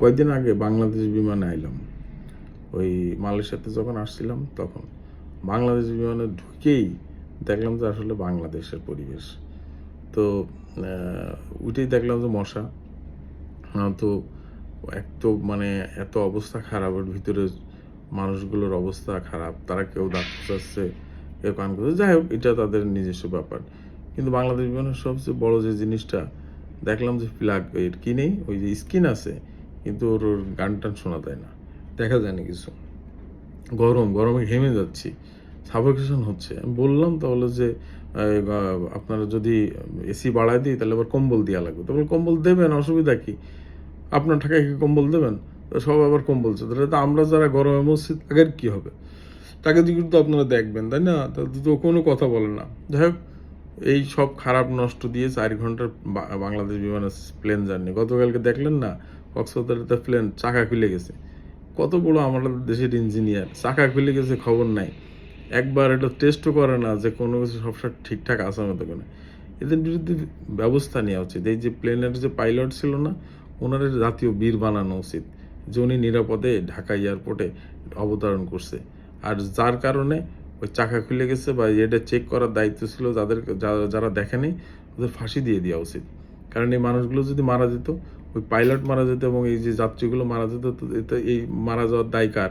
কয়েকদিন আগে বাংলাদেশ বিমানে আইলাম। ওই মালয়েশিয়াতে যখন আসছিলাম তখন বাংলাদেশ বিমানে ঢুকেই দেখলাম যে আসলে বাংলাদেশের পরিবেশ। তো উঠেই দেখলাম যে মশা। তো এক তো মানে এত অবস্থা খারাপ খারাপের ভিতরে মানুষগুলোর অবস্থা খারাপ, তারা কেউ দাঁত কেউ কান করছে যাই হোক, এটা তাদের নিজস্ব ব্যাপার। কিন্তু বাংলাদেশ বিমানের সবচেয়ে বড় যে জিনিসটা, দেখলাম যে প্লাগ এর কি নেই, ওই যে স্কিন আছে কিন্তু ওর ওর গান টান শোনা যায় না। দেখা যায় না কিছু। গরম, গরমে ঘেমে যাচ্ছি। সাফোকেশন হচ্ছে। আমি বললাম তাহলে যে আপনারা যদি এসি বাড়ায় দিই তাহলে আবার কম্বল দেওয়া লাগবে। তাহলে কম্বল দেবেন? অসুবিধা কি? আপনার টাকায় কি কম্বল দেবেন? সব আবার কম্বল চায় তাহলে তো আমরা যারা গরমে মসজিদ, আগের কি হবে? টাকা দিয়ে কিন্তু আপনারা দেখবেন, তাই না? তো কোনো কথা বলে না। যাই হোক, এই সব খারাপ নষ্ট দিয়ে চার ঘণ্টার বাংলাদেশ বিমানের প্লেন জার্নি। গতকালকে দেখলেন না? কক্সবাজারেতে প্লেন চাকা খুলে গেছে। কত বড় আমাদের দেশের ইঞ্জিনিয়ার চাকা খুলে গেছে, খবর নাই। একবার এটা টেস্টও করে না যে কোনো কিছু সবসময় ঠিকঠাক আছে মতো করে এদের বিরুদ্ধে ব্যবস্থা নেওয়া উচিত। এই যে প্লেনের যে পাইলট ছিল না, ওনার জাতীয় বীর বানানো উচিত, যে উনি নিরাপদে ঢাকা এয়ারপোর্টে অবতরণ করছে। আর যার কারণে ওই চাকা খুলে গেছে বা এটা চেক করার দায়িত্ব ছিল যাদের যারা দেখেনি, ওদের ফাঁসি দিয়ে দেওয়া উচিত। কারণ এই মানুষগুলো যদি মারা যেত ওই পাইলট মারা যেত এবং এই যে যাত্রীগুলো মারা যেত এতে এই মারা যাওয়ার দায় কার?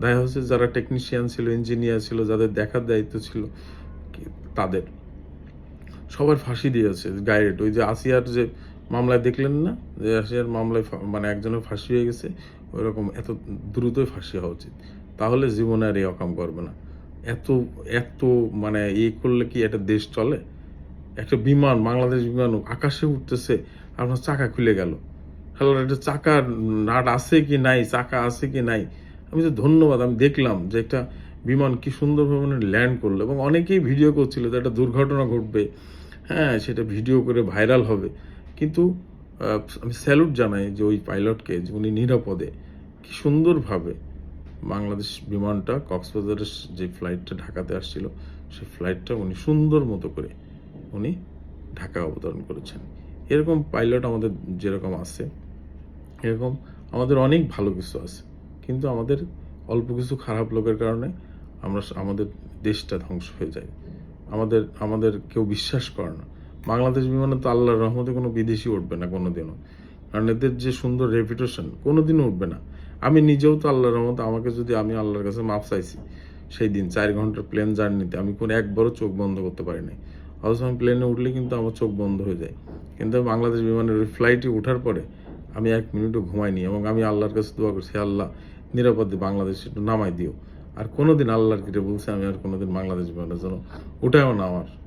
দায় হচ্ছে যারা টেকনিশিয়ান ছিল ইঞ্জিনিয়ার ছিল, যাদের দেখার দায়িত্ব ছিল তাদের। সবার ফাঁসি দিয়েছে ডাইরেক্ট ওই যে আসিয়ার যে মামলায় দেখলেন না? যে আসিয়ার মামলায় মানে একজনের ফাঁসি হয়ে গেছে, ওইরকম এত দ্রুতই ফাঁসি হওয়া উচিত। তাহলে জীবনে আর এই অকাম করবে না। এত এত মানে ই করলে কি একটা দেশ চলে? একটা বিমান, বাংলাদেশ বিমান আকাশে উঠতেছে, আপনার চাকা খুলে গেল। হ্যালো একটা চাকার নাট আছে কি নাই, চাকা আছে কি নাই? আমি তো ধন্যবাদ, আমি দেখলাম যে একটা বিমান কি সুন্দরভাবে ল্যান্ড করল এবং অনেকেই ভিডিও করছিল যে একটা দুর্ঘটনা ঘটবে। হ্যাঁ সেটা ভিডিও করে ভাইরাল হবে। কিন্তু আমি স্যালুট জানাই যে ওই পাইলটকে যে উনি নিরাপদে। কি সুন্দরভাবে বাংলাদেশ বিমানটা, কক্সবাজারের যে ফ্লাইটটা ঢাকাতে আসছিল, সেই ফ্লাইটটা উনি সুন্দর মতো করে উনি ঢাকা অবতরণ করেছেন। এরকম পাইলট আমাদের যেরকম আছে এরকম আমাদের অনেক ভালো কিছু আছে। কিন্তু আমাদের অল্প কিছু খারাপ লোকের কারণে আমরা আমাদের দেশটা ধ্বংস হয়ে যায়। আমাদের আমাদের কেউ বিশ্বাস করে না। বাংলাদেশ বিমানে তো আল্লাহর রহমতে কোনো বিদেশি উঠবে না কোনো দিনও কারণ এদের যে সুন্দর রেপুটেশন কোনোদিনও উঠবে না। আমি নিজেও তো আল্লাহর রহমতে আমাকে যদি আমি আল্লাহর কাছে মাপ চাইছি, সেই দিন চার ঘণ্টার প্লেন জার্নিতে আমি কোনো একবারও চোখ বন্ধ করতে পারি নাই। অথচ আমি প্লেনে উঠলে কিন্তু আমার চোখ বন্ধ হয়ে যায়। কিন্তু বাংলাদেশ বিমানের ওই ফ্লাইটে ওঠার পরে আমি এক মিনিটও ঘুমাইনি এবং আমি আল্লাহর কাছে দোয়া করছি আল্লাহ, নিরাপদে বাংলাদেশ একটু নামাই দিও। আর কোনোদিন আল্লাহর কেটে বলছে, আমি আর কোনোদিন বাংলাদেশ বিমানের জন্য ওটাও না আমার।